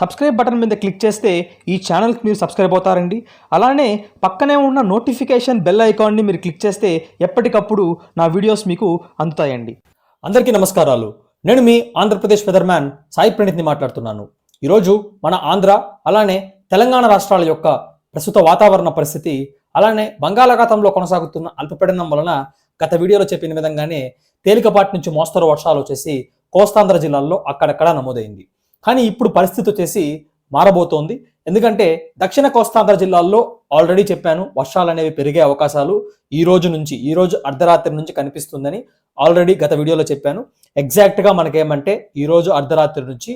Subscribe button మీద click చేస్తే ఈ ఛానల్కి మీరు సబ్స్క్రైబ్ అవుతారండి. అలానే పక్కనే ఉన్న నోటిఫికేషన్ బెల్ ఐకాన్ని మీరు క్లిక్ చేస్తే ఎప్పటికప్పుడు నా వీడియోస్ మీకు అందుతాయండి. అందరికీ నమస్కారాలు. నేను మీ ఆంధ్రప్రదేశ్ వెదర్మ్యాన్ సాయి ప్రణీత్ని మాట్లాడుతున్నాను. ఈరోజు మన ఆంధ్ర అలానే తెలంగాణ రాష్ట్రాల యొక్క ప్రస్తుత వాతావరణ పరిస్థితి అలానే బంగాళాఖాతంలో కొనసాగుతున్న అల్పపీడనం వలన గత వీడియోలో చెప్పిన విధంగానే తేలికపాటి నుంచి మోస్తరు వర్షాలు వచ్చేసి కోస్తాంధ్ర జిల్లాల్లో అక్కడక్కడ నమోదైంది. కానీ ఇప్పుడు పరిస్థితి వచ్చేసి మారబోతోంది. ఎందుకంటే దక్షిణ కోస్తాంధ్ర జిల్లాల్లో ఆల్రెడీ చెప్పాను వర్షాలు అనేవి పెరిగే అవకాశాలు ఈ రోజు నుంచి ఈ రోజు అర్ధరాత్రి నుంచి కనిపిస్తుందని ఆల్రెడీ గత వీడియోలో చెప్పాను. ఎగ్జాక్ట్గా మనకేమంటే ఈ రోజు అర్ధరాత్రి నుంచి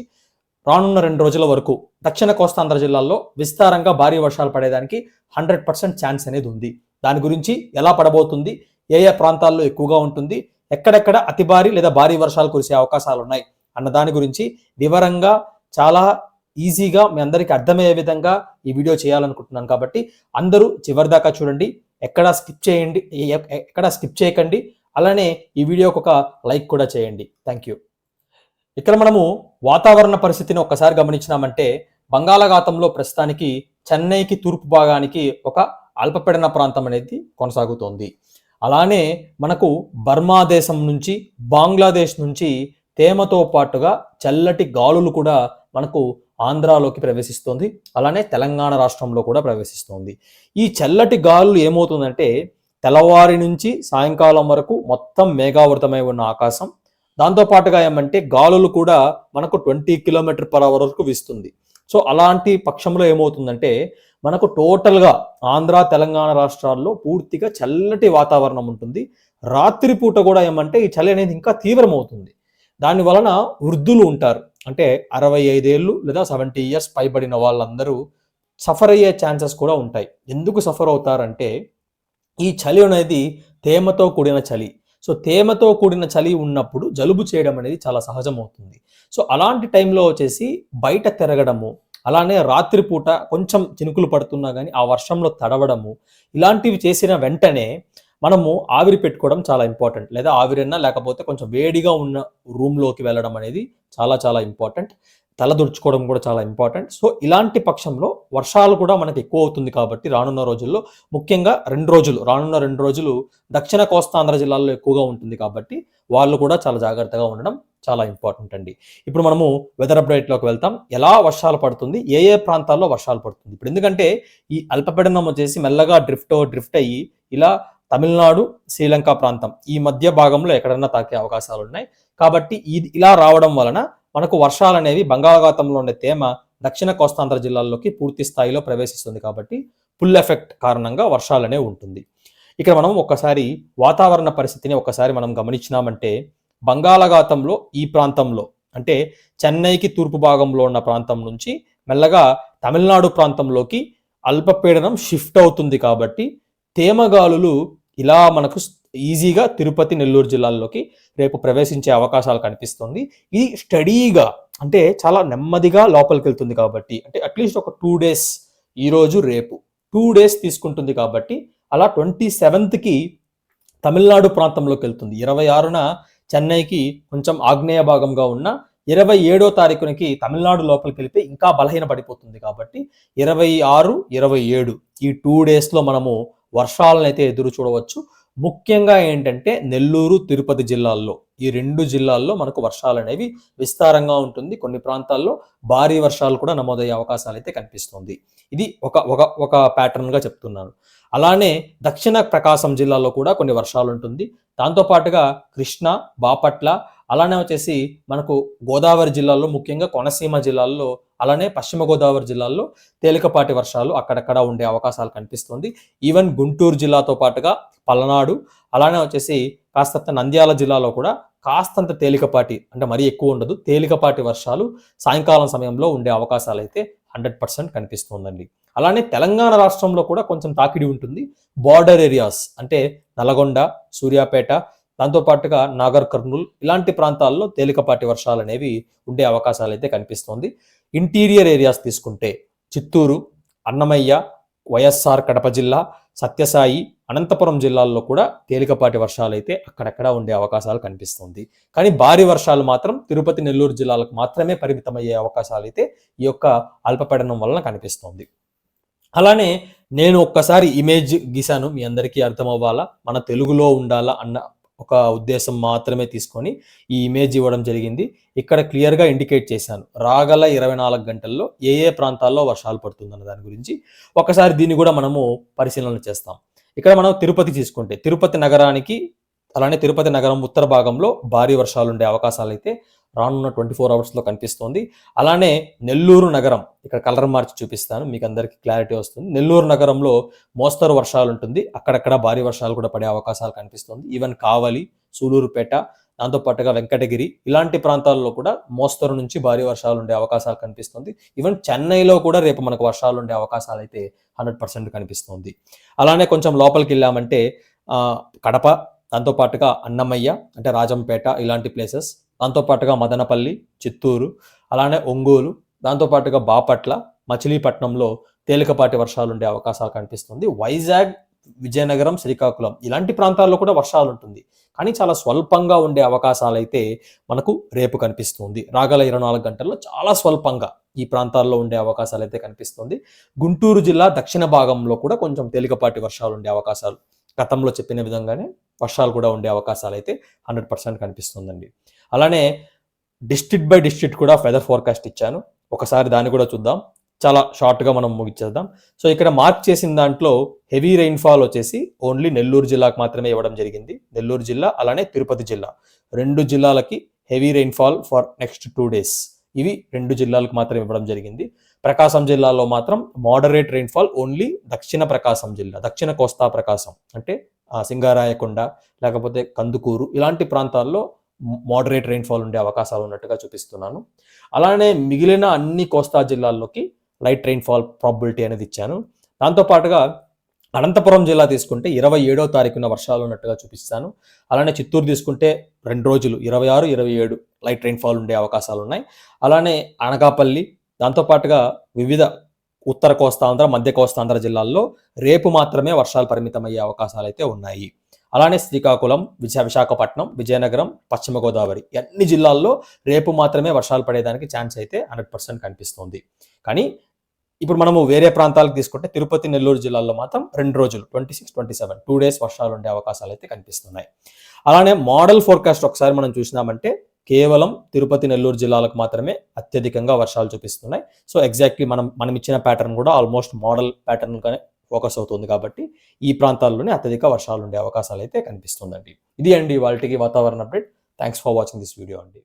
రానున్న రెండు రోజుల వరకు దక్షిణ కోస్తాంధ్ర జిల్లాల్లో విస్తారంగా భారీ వర్షాలు పడేదానికి హండ్రెడ్ పర్సెంట్ ఛాన్స్ అనేది ఉంది. దాని గురించి ఎలా పడబోతుంది ఏ ఏ ప్రాంతాల్లో ఎక్కువగా ఉంటుంది ఎక్కడెక్కడ అతి భారీ లేదా భారీ వర్షాలు కురిసే అవకాశాలు ఉన్నాయి అన్న దాని గురించి వివరంగా చాలా ఈజీగా మీ అందరికీ అర్థమయ్యే విధంగా ఈ వీడియో చేయాలనుకుంటున్నాను కాబట్టి అందరూ చివరి దాకా చూడండి. ఎక్కడ స్కిప్ చేయండి ఎ- ఎక్కడ స్కిప్ చేయకండి. అలానే ఈ వీడియోకి ఒక లైక్ కూడా చేయండి. Thank you. ఇక్కడ మనము వాతావరణ పరిస్థితిని ఒక్కసారి గమనించినామంటే బంగాళాఖాతంలో ప్రస్తుతానికి చెన్నైకి తూర్పు భాగానికి ఒక అల్పపీడన ప్రాంతం అనేది కొనసాగుతోంది. అలానే మనకు బర్మా దేశం నుంచి బంగ్లాదేశ్ నుంచి తేమతో పాటుగా చల్లటి గాలులు కూడా మనకు ఆంధ్రాలోకి ప్రవేశిస్తుంది. అలానే తెలంగాణ రాష్ట్రంలో కూడా ప్రవేశిస్తుంది. ఈ చల్లటి గాలులు ఏమవుతుందంటే తెల్లవారి నుంచి సాయంకాలం వరకు మొత్తం మేఘావృతమై ఉన్న ఆకాశం. దాంతో పాటుగా ఏమంటే గాలులు కూడా మనకు ట్వంటీ కిలోమీటర్ పర్ అవర్ వరకు వీస్తుంది. సో అలాంటి పక్షంలో ఏమవుతుందంటే మనకు టోటల్గా ఆంధ్ర తెలంగాణ రాష్ట్రాల్లో పూర్తిగా చల్లటి వాతావరణం ఉంటుంది. రాత్రిపూట కూడా ఏమంటే ఈ చలి అనేది ఇంకా తీవ్రమవుతుంది. దాని వలన వృద్ధులు ఉంటారు. అంటే అరవై ఐదేళ్ళు లేదా సెవెంటీ ఇయర్స్ పైబడిన వాళ్ళందరూ సఫర్ అయ్యే ఛాన్సెస్ కూడా ఉంటాయి. ఎందుకు సఫర్ అవుతారంటే ఈ చలి అనేది తేమతో కూడిన చలి. సో తేమతో కూడిన చలి ఉన్నప్పుడు జలుబు చేయడం అనేది చాలా సహజమవుతుంది. సో అలాంటి టైంలో వచ్చేసి బయట తిరగడము అలానే రాత్రిపూట కొంచెం చినుకులు పడుతున్నా కానీ ఆ వర్షంలో తడవడము ఇలాంటివి చేసిన వెంటనే మనము ఆవిరి పెట్టుకోవడం చాలా ఇంపార్టెంట్. లేదా ఆవిరన్నా లేకపోతే కొంచెం వేడిగా ఉన్న రూమ్లోకి వెళ్ళడం అనేది చాలా చాలా ఇంపార్టెంట్. తల దుడుచుకోవడం కూడా చాలా ఇంపార్టెంట్. సో ఇలాంటి పక్షంలో వర్షాలు కూడా మనకి ఎక్కువ అవుతుంది కాబట్టి రానున్న రోజుల్లో ముఖ్యంగా రెండు రోజులు రానున్న రెండు రోజులు దక్షిణ కోస్తాంధ్ర జిల్లాల్లో ఎక్కువగా ఉంటుంది కాబట్టి వాళ్ళు కూడా చాలా జాగ్రత్తగా ఉండడం చాలా ఇంపార్టెంట్ అండి. ఇప్పుడు మనము వెదర్ అప్డేట్లోకి వెళ్తాం. ఎలా వర్షాలు పడుతుంది? ఏ ఏ ప్రాంతాల్లో వర్షాలు పడుతుంది? ఇప్పుడు ఎందుకంటే ఈ అల్పపీడనం వచ్చేసి మెల్లగా డ్రిఫ్ట్ డ్రిఫ్ట్ అయ్యి ఇలా తమిళనాడు శ్రీలంక ప్రాంతం ఈ మధ్య భాగంలో ఎక్కడన్నా తాకే అవకాశాలు ఉన్నాయి కాబట్టి ఇది ఇలా రావడం వలన మనకు వర్షాలు అనేవి బంగాళాఖాతంలో ఉండే తేమ దక్షిణ కోస్తాంధ్ర జిల్లాల్లోకి పూర్తి స్థాయిలో ప్రవేశిస్తుంది కాబట్టి పుల్ ఎఫెక్ట్ కారణంగా వర్షాలు అనేవి ఉంటుంది. ఇక్కడ మనం ఒక్కసారి వాతావరణ పరిస్థితిని ఒకసారి మనం గమనించినామంటే బంగాళాఖాతంలో ఈ ప్రాంతంలో అంటే చెన్నైకి తూర్పు భాగంలో ఉన్న ప్రాంతం నుంచి మెల్లగా తమిళనాడు ప్రాంతంలోకి అల్పపీడనం షిఫ్ట్ అవుతుంది కాబట్టి తేమగాలులు ఇలా మనకు ఈజీగా తిరుపతి నెల్లూరు జిల్లాల్లోకి రేపు ప్రవేశించే అవకాశాలు కనిపిస్తుంది. ఇది స్టడీగా అంటే చాలా నెమ్మదిగా లోపలికి వెళ్తుంది కాబట్టి అంటే అట్లీస్ట్ ఒక టూ డేస్ ఈరోజు రేపు టూ డేస్ తీసుకుంటుంది కాబట్టి అలా ట్వంటీ సెవెంత్కి తమిళనాడు ప్రాంతంలోకి వెళ్తుంది. ఇరవై ఆరున చెన్నైకి కొంచెం ఆగ్నేయ భాగంగా ఉన్న ఇరవై ఏడో తారీఖునకి తమిళనాడు లోపలికి వెళితే ఇంకా బలహీన పడిపోతుంది కాబట్టి ఇరవై ఆరు ఇరవై ఏడు ఈ టూ డేస్లో మనము వర్షాలను అయితే ఎదురు చూడవచ్చు. ముఖ్యంగా ఏంటంటే నెల్లూరు తిరుపతి జిల్లాల్లో ఈ రెండు జిల్లాల్లో మనకు వర్షాలు అనేవి విస్తారంగా ఉంటుంది. కొన్ని ప్రాంతాల్లో భారీ వర్షాలు కూడా నమోదయ్యే అవకాశాలు అయితే కనిపిస్తుంది. ఇది ఒక ఒక ఒక ప్యాటర్న్గా చెప్తున్నాను. అలానే దక్షిణ ప్రకాశం జిల్లాలో కూడా కొన్ని వర్షాలు ఉంటుంది దాంతోపాటుగా కృష్ణ బాపట్ల అలానే వచ్చేసి మనకు గోదావరి జిల్లాలో ముఖ్యంగా కోనసీమ జిల్లాల్లో అలానే పశ్చిమ గోదావరి జిల్లాల్లో తేలికపాటి వర్షాలు అక్కడక్కడ ఉండే అవకాశాలు కనిపిస్తుంది. ఈవెన్ గుంటూరు జిల్లాతో పాటుగా పలనాడు అలానే వచ్చేసి కాస్తంత నంద్యాల జిల్లాలో కూడా కాస్తంత తేలికపాటి అంటే మరీ ఎక్కువ ఉండదు తేలికపాటి వర్షాలు సాయంకాలం సమయంలో ఉండే అవకాశాలు అయితే హండ్రెడ్ పర్సెంట్ కనిపిస్తుందండి. అలానే తెలంగాణ రాష్ట్రంలో కూడా కొంచెం తాకిడి ఉంటుంది. బార్డర్ ఏరియాస్ అంటే నల్గొండ సూర్యాపేట దాంతోపాటుగా నాగర్ కర్నూల్ ఇలాంటి ప్రాంతాల్లో తేలికపాటి వర్షాలు అనేవి ఉండే అవకాశాలు అయితే కనిపిస్తోంది. ఇంటీరియర్ ఏరియాస్ తీసుకుంటే చిత్తూరు అన్నమయ్య వైఎస్ఆర్ కడప జిల్లా సత్యసాయి అనంతపురం జిల్లాల్లో కూడా తేలికపాటి వర్షాలు అయితే అక్కడక్కడ ఉండే అవకాశాలు కనిపిస్తుంది. కానీ భారీ వర్షాలు మాత్రం తిరుపతి నెల్లూరు జిల్లాలకు మాత్రమే పరిమితమయ్యే అవకాశాలు అయితే ఈ యొక్క అల్పపడనం వలన కనిపిస్తోంది. అలానే నేను ఒక్కసారి ఇమేజ్ గీశాను మీ అందరికీ అర్థం అవ్వాలా మన తెలుగులో ఉండాలా అన్న ఒక ఉద్దేశం మాత్రమే తీసుకొని ఈ ఇమేజ్ ఇవ్వడం జరిగింది. ఇక్కడ క్లియర్గా ఇండికేట్ చేశాను. రాగల ఇరవై నాలుగు గంటల్లో ఏ ఏ ప్రాంతాల్లో వర్షాలు పడుతుందన్న దాని గురించి. ఒకసారి దీన్ని కూడా మనము పరిశీలన చేస్తాం. ఇక్కడ మనం తిరుపతి తీసుకుంటే తిరుపతి నగరానికి అలానే తిరుపతి నగరం ఉత్తర భాగంలో భారీ వర్షాలు ఉండే అవకాశాలు అయితే రానున్న ట్వంటీ ఫోర్ అవర్స్లో కనిపిస్తోంది. అలానే నెల్లూరు నగరం ఇక్కడ కలర్ మార్చి చూపిస్తాను మీకు అందరికీ క్లారిటీ వస్తుంది. నెల్లూరు నగరంలో మోస్తరు వర్షాలు ఉంటుంది. అక్కడక్కడ భారీ వర్షాలు కూడా పడే అవకాశాలు కనిపిస్తుంది. ఈవెన్ కావలి సూలూరుపేట దాంతో పాటుగా వెంకటగిరి ఇలాంటి ప్రాంతాల్లో కూడా మోస్తరు నుంచి భారీ వర్షాలు ఉండే అవకాశాలు కనిపిస్తుంది. ఈవెన్ చెన్నైలో కూడా రేపు మనకు వర్షాలు ఉండే అవకాశాలు అయితే హండ్రెడ్ పర్సెంట్ కనిపిస్తుంది. అలానే కొంచెం లోపలికి వెళ్ళామంటే కడప దాంతో పాటుగా అన్నమయ్య అంటే రాజంపేట ఇలాంటి ప్లేసెస్ దాంతోపాటుగా మదనపల్లి చిత్తూరు అలానే ఒంగోలు దాంతోపాటుగా బాపట్ల మచిలీపట్నంలో తేలికపాటి వర్షాలు ఉండే అవకాశాలు కనిపిస్తుంది. వైజాగ్ విజయనగరం శ్రీకాకుళం ఇలాంటి ప్రాంతాల్లో కూడా వర్షాలు ఉంటుంది. కానీ చాలా స్వల్పంగా ఉండే అవకాశాలు అయితే మనకు రేపు కనిపిస్తుంది. రాగల ఇరవై నాలుగు గంటల్లో చాలా స్వల్పంగా ఈ ప్రాంతాల్లో ఉండే అవకాశాలు అయితే కనిపిస్తుంది. గుంటూరు జిల్లా దక్షిణ భాగంలో కూడా కొంచెం తేలికపాటి వర్షాలు ఉండే అవకాశాలు. గతంలో చెప్పిన విధంగానే వర్షాలు కూడా ఉండే అవకాశాలు అయితే హండ్రెడ్ పర్సెంట్ కనిపిస్తుందండి. అలానే డిస్ట్రిక్ట్ బై డిస్ట్రిక్ట్ కూడా వెదర్ ఫోర్కాస్ట్ ఇచ్చాను. ఒకసారి దాన్ని కూడా చూద్దాం. చాలా షార్ట్గా మనం ముగించేద్దాం సో ఇక్కడ మార్క్ చేసిన దాంట్లో హెవీ రెయిన్ఫాల్ వచ్చేసి ఓన్లీ నెల్లూరు జిల్లాకు మాత్రమే ఇవ్వడం జరిగింది. నెల్లూరు జిల్లా అలానే తిరుపతి జిల్లా. రెండు జిల్లాలకి heavy rainfall for next two days ఇవి రెండు జిల్లాలకు మాత్రం ఇవ్వడం జరిగింది. ప్రకాశం జిల్లాలో మాత్రం మోడరేట్ రెయిన్ఫాల్ ఓన్లీ దక్షిణ ప్రకాశం జిల్లా దక్షిణ కోస్తా ప్రకాశం అంటే సింగారాయకొండ లేకపోతే కందుకూరు ఇలాంటి ప్రాంతాల్లో మోడరేట్ రెయిన్ఫాల్ ఉండే అవకాశాలు ఉన్నట్టుగా చూపిస్తున్నాను. అలానే మిగిలిన అన్ని కోస్తా జిల్లాల్లోకి లైట్ రెయిన్ఫాల్ ప్రాబిలిటీ అనేది ఇచ్చాను. దాంతో పాటుగా అనంతపురం జిల్లా తీసుకుంటే ఇరవై ఏడో తారీఖున వర్షాలు ఉన్నట్టుగా చూపిస్తాను. అలానే చిత్తూరు తీసుకుంటే రెండు రోజులు ఇరవై ఆరు ఇరవై ఏడు లైట్ రెయిన్ఫాల్ ఉండే అవకాశాలు ఉన్నాయి. అలానే అనకాపల్లి దాంతోపాటుగా వివిధ ఉత్తర కోస్తాంధ్ర మధ్య కోస్తాంధ్ర జిల్లాల్లో రేపు మాత్రమే వర్షాలు పరిమితమయ్యే అవకాశాలు అయితే ఉన్నాయి. అలానే శ్రీకాకుళం విశా విశాఖపట్నం విజయనగరం పశ్చిమ గోదావరి అన్ని జిల్లాల్లో రేపు మాత్రమే వర్షాలు పడేదానికి ఛాన్స్ అయితే హండ్రెడ్ పర్సెంట్ కనిపిస్తుంది. కానీ ఇప్పుడు మనము వేరే ప్రాంతాలకు తీసుకుంటే తిరుపతి నెల్లూరు జిల్లాల్లో మాత్రం రెండు రోజులు twenty six twenty seven two days వర్షాలు ఉండే అవకాశాలు అయితే కనిపిస్తున్నాయి. అలానే మోడల్ ఫోర్కాస్ట్ ఒకసారి మనం చూసినామంటే కేవలం తిరుపతి నెల్లూరు జిల్లాలకు మాత్రమే అత్యధికంగా వర్షాలు చూపిస్తున్నాయి. సో ఎగ్జాక్ట్లీ మనం మనం ఇచ్చిన ప్యాటర్న్ కూడా ఆల్మోస్ట్ మోడల్ ప్యాటర్న్గానే ఫోకస్ అవుతుంది కాబట్టి ఈ ప్రాంతాల్లోనే అత్యధిక వర్షాలు ఉండే అవకాశాలు అయితే కనిపిస్తుందండి. ఇది అండి వాళ్ళకి వాతావరణ update. Thanks for watching this video అండి.